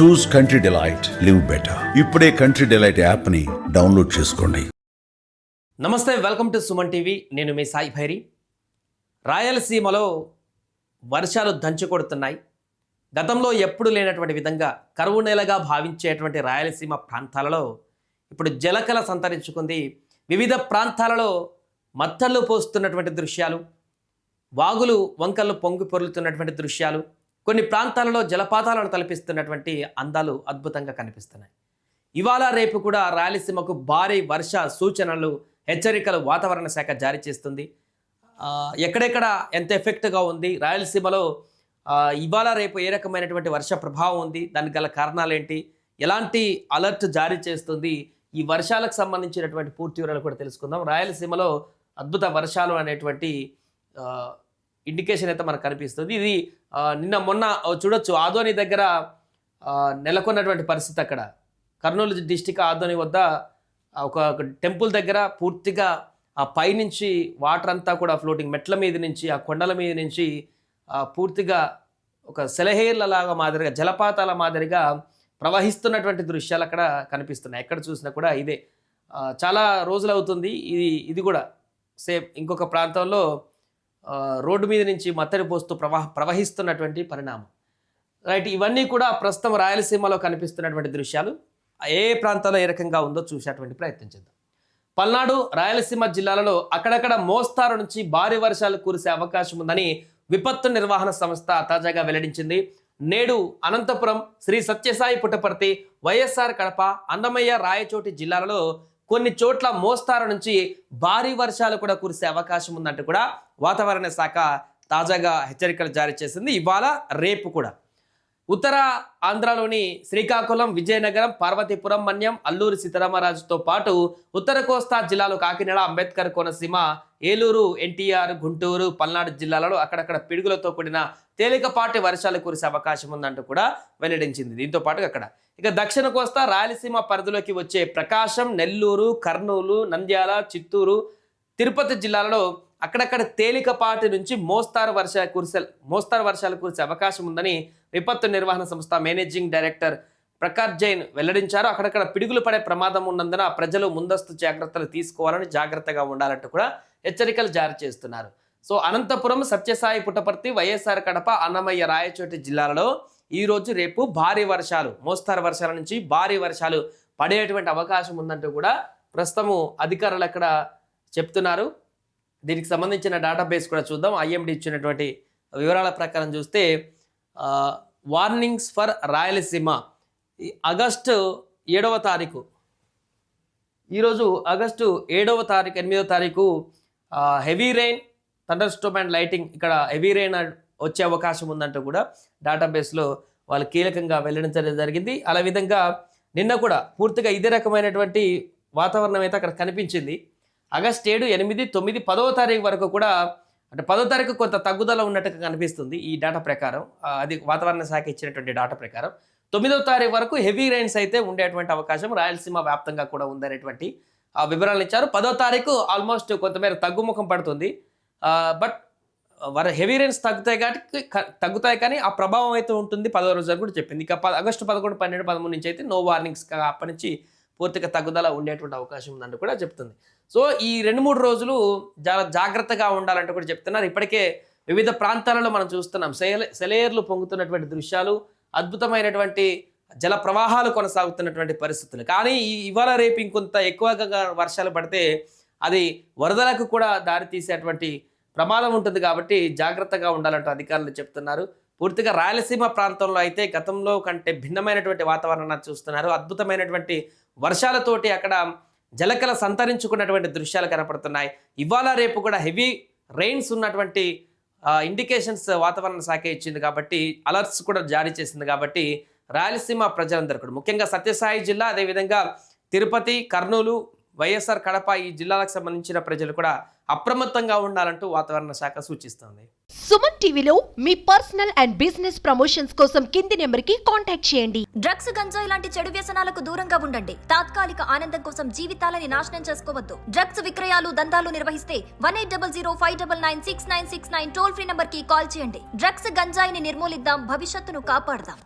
Choose country delight live better ఇప్పుడే country delight యాప్ని download చేసుకోండి. నమస్తే వెల్కమ్ టు సుమన్ టీవీ. నేను మీ సాయి భైరి. రాయలసీమలో వర్షాలు దంచి కొడుతున్నాయి. గతంలో ఎప్పుడు లేనటువంటి విధంగా కరువు నెలగా భావించేటువంటి రాయలసీమ ప్రాంతాలలో ఇప్పుడు జలకల సంతరించుకుంది. వివిధ ప్రాంతాలలో మత్తళ్ళు పోస్తున్నటువంటి దృశ్యాలు వాగులు వంకలు పొంగి పొరులుతున్నటువంటి దృశ్యాలు కొన్ని ప్రాంతాలలో జలపాతాలను తలపిస్తున్నటువంటి అందాలు అద్భుతంగా కనిపిస్తున్నాయి. ఇవాళ రేపు కూడా రాయలసీమకు భారీ వర్ష సూచనలు హెచ్చరికలు వాతావరణ శాఖ జారీ చేస్తుంది. ఎక్కడెక్కడ ఎంత ఎఫెక్ట్గా ఉంది రాయలసీమలో ఇవాళ రేపు ఏ రకమైనటువంటి వర్ష ప్రభావం ఉంది దానికి గల కారణాలు ఏంటి ఎలాంటి అలర్ట్ జారీ చేస్తుంది ఈ వర్షాలకు సంబంధించినటువంటి పూర్తి వివరాలు కూడా తెలుసుకుందాం. రాయలసీమలో అద్భుత వర్షాలు అనేటువంటి ఇండికేషన్ అయితే మనకు కనిపిస్తుంది. ఇది నిన్న మొన్న చూడొచ్చు ఆదోని దగ్గర నెలకొన్నటువంటి పరిస్థితి అక్కడ. కర్నూలు డిస్టిక్ ఆదోని వద్ద ఒక టెంపుల్ దగ్గర పూర్తిగా ఆ పైనుంచి వాటర్ అంతా కూడా ఫ్లోటింగ్ మెట్ల మీద నుంచి ఆ కొండల మీద నుంచి పూర్తిగా ఒక సెలహేర్లలాగా మాదిరిగా జలపాతాల మాదిరిగా ప్రవహిస్తున్నటువంటి దృశ్యాలు అక్కడ కనిపిస్తున్నాయి. ఎక్కడ చూసినా కూడా ఇదే. చాలా రోజులు అవుతుంది. ఇది ఇది కూడా సేమ్ ఇంకొక ప్రాంతంలో రోడ్డు మీద నుంచి మత్తడి పోస్తూ ప్రవాహ ప్రవహిస్తున్నటువంటి పరిణామం. రైట్ ఇవన్నీ కూడా ప్రస్తుతం రాయలసీమలో కనిపిస్తున్నటువంటి దృశ్యాలు. ఏ ప్రాంతంలో ఏ రకంగా ఉందో చూసేటువంటి ప్రయత్నం చేద్దాం. పల్నాడు రాయలసీమ జిల్లాలలో అక్కడక్కడ మోస్తారు నుంచి భారీ వర్షాలు కురిసే అవకాశం ఉందని విపత్తు నిర్వహణ సంస్థ తాజాగా వెల్లడించింది. నేడు అనంతపురం శ్రీ సత్యసాయి పుట్టపర్తి వైఎస్ఆర్ కడప అన్నమయ్య రాయచోటి జిల్లాలలో కొన్ని చోట్ల మోస్తారు నుంచి భారీ వర్షాలు కూడా కురిసే అవకాశం ఉందంటూ కూడా వాతావరణ శాఖ తాజాగా హెచ్చరికలు జారీ చేసింది. ఇవాళ రేపు కూడా. ఉత్తర ఆంధ్రలోని శ్రీకాకుళం విజయనగరం పార్వతీపురం మన్యం అల్లూరి సీతారామరాజుతో పాటు ఉత్తర కోస్తా జిల్లాలో కాకినాడ అంబేద్కర్ కోనసీమ ఏలూరు ఎన్టీఆర్ గుంటూరు పల్నాడు జిల్లాలలో అక్కడక్కడ పిడుగులతో కూడిన తేలికపాటి వర్షాలు కురిసే అవకాశం ఉందంటూ కూడా వెల్లడించింది. దీంతో పాటు అక్కడ ఇక దక్షిణ కోస్తా రాయలసీమ పరిధిలోకి వచ్చే ప్రకాశం నెల్లూరు కర్నూలు నంద్యాల చిత్తూరు తిరుపతి జిల్లాలలో అక్కడక్కడ తేలికపాటి నుంచి మోస్తారు వర్షాలు కురిసే మోస్తారు వర్షాలు కురిసే అవకాశం ఉందని విపత్తు నిర్వహణ సంస్థ మేనేజింగ్ డైరెక్టర్ ప్రకాష్ జైన్ వెల్లడించారు. అక్కడక్కడ పిడుగులు పడే ప్రమాదం ఉన్నందున ప్రజలు ముందస్తు జాగ్రత్తలు తీసుకోవాలని జాగ్రత్తగా ఉండాలంటూ కూడా హెచ్చరికలు జారీ చేస్తున్నారు. సో అనంతపురం సత్యసాయి పుట్టపర్తి వైఎస్ఆర్ కడప అన్నమయ్య రాయచోటి జిల్లాలలో ఈ రోజు రేపు భారీ వర్షాలు మోస్తారు వర్షాల నుంచి భారీ వర్షాలు పడేటువంటి అవకాశం ఉందంటూ కూడా ప్రస్తుతము అధికారులు అక్కడ చెప్తున్నారు. దీనికి సంబంధించిన డేటాబేస్ కూడా చూద్దాం. ఐఎండి ఇచ్చినటువంటి వివరాల ప్రకారం చూస్తే వార్నింగ్స్ ఫర్ రాయలసీమ. ఆగస్టు ఏడవ తారీఖు. ఈరోజు ఆగస్టు ఏడవ తారీఖు ఎనిమిదవ తారీఖు heavy rain thunder storm and lightning ఇక్కడ హెవీ రెయిన్ వచ్చే అవకాశం ఉందంటూ కూడా డేటాబేస్లో వాళ్ళు కీలకంగా వెల్లడించడం జరిగింది. అలా విధంగా నిన్న కూడా పూర్తిగా ఇదే రకమైనటువంటి వాతావరణం అయితే అక్కడ కనిపించింది. ఆగస్ట్ ఏడు ఎనిమిది తొమ్మిది పదవ తారీఖు వరకు కూడా అంటే పదో తారీఖు కొంత తగ్గుదల ఉన్నట్టుగా కనిపిస్తుంది ఈ డేటా ప్రకారం. అది వాతావరణ శాఖ ఇచ్చినటువంటి డేటా ప్రకారం. తొమ్మిదవ తారీఖు వరకు హెవీ రైన్స్ అయితే ఉండేటువంటి అవకాశం రాయలసీమ వ్యాప్తంగా కూడా ఉందనేటువంటి ఆ వివరాలు ఇచ్చారు. పదో తారీఖు ఆల్మోస్ట్ కొంతమేర తగ్గుముఖం పడుతుంది. బట్ వర హెవీ రైన్స్ తగ్గుతాయి కాబట్టి తగ్గుతాయి కానీ ఆ ప్రభావం అయితే ఉంటుంది. పదో రోజు కూడా చెప్పింది. ఇక ఆగస్టు పదకొండు పన్నెండు పదమూడు నుంచి అయితే నో వార్నింగ్స్ అప్పటి నుంచి పూర్తిగా తగ్గుదల ఉండేటువంటి అవకాశం ఉందంటూ కూడా చెప్తుంది. సో ఈ రెండు మూడు రోజులు చాలా జాగ్రత్తగా ఉండాలంటూ కూడా చెప్తున్నారు. ఇప్పటికే వివిధ ప్రాంతాలలో మనం చూస్తున్నాం. సెల సెలయేర్లు పొంగుతున్నటువంటి దృశ్యాలు అద్భుతమైనటువంటి జల ప్రవాహాలు కొనసాగుతున్నటువంటి పరిస్థితులు. కానీ ఈ ఇవాళ రేపు ఇంకొంత ఎక్కువగా వర్షాలు పడితే అది వరదలకు కూడా దారి తీసేటువంటి ప్రమాదం ఉంటుంది కాబట్టి జాగ్రత్తగా ఉండాలంటూ అధికారులు చెప్తున్నారు. పూర్తిగా రాయలసీమ ప్రాంతంలో అయితే గతంలో కంటే భిన్నమైనటువంటి వాతావరణాన్ని చూస్తున్నారు. అద్భుతమైనటువంటి వర్షాలతోటి అక్కడ జలకల సంతరించుకున్నటువంటి దృశ్యాలు కనపడుతున్నాయి. ఇవాళ రేపు కూడా హెవీ రెయిన్స్ ఉన్నటువంటి ఇండికేషన్స్ వాతావరణ శాఖ ఇచ్చింది కాబట్టి అలర్ట్స్ కూడా జారీ చేసింది కాబట్టి రాయలసీమ ప్రజలందరూ కూడా. ముఖ్యంగా సత్యసాయి జిల్లా అదేవిధంగా తిరుపతి కర్నూలు వైఎస్ఆర్ కడప ఈ జిల్లాలకు సంబంధించిన ప్రజలు కూడా అప్రమత్తంగా ఉండాలంటూ వాతావరణ శాఖ సూచిస్తోంది. సుమన్ టీవీలో మీ పర్సనల్ అండ్ బిజినెస్ ప్రమోషన్స్ కోసం కింది నెంబర్కి కాంటాక్ట్ చేయండి. డ్రగ్స్ గంజాయి లాంటి చెడు వ్యసనాలకు దూరంగా ఉండండి. తాత్కాలిక ఆనందం కోసం జీవితాలని నాశనం చేసుకోవద్దు. డ్రగ్స్ విక్రయాలు దందాలు నిర్వహిస్తే one eight double zero five double nine six nine six nine toll free నంబర్కి కాల్ చేయండి. డ్రగ్స్ గంజాయిని నిర్మూలిద్దాం భవిష్యత్తును కాపాడదాం.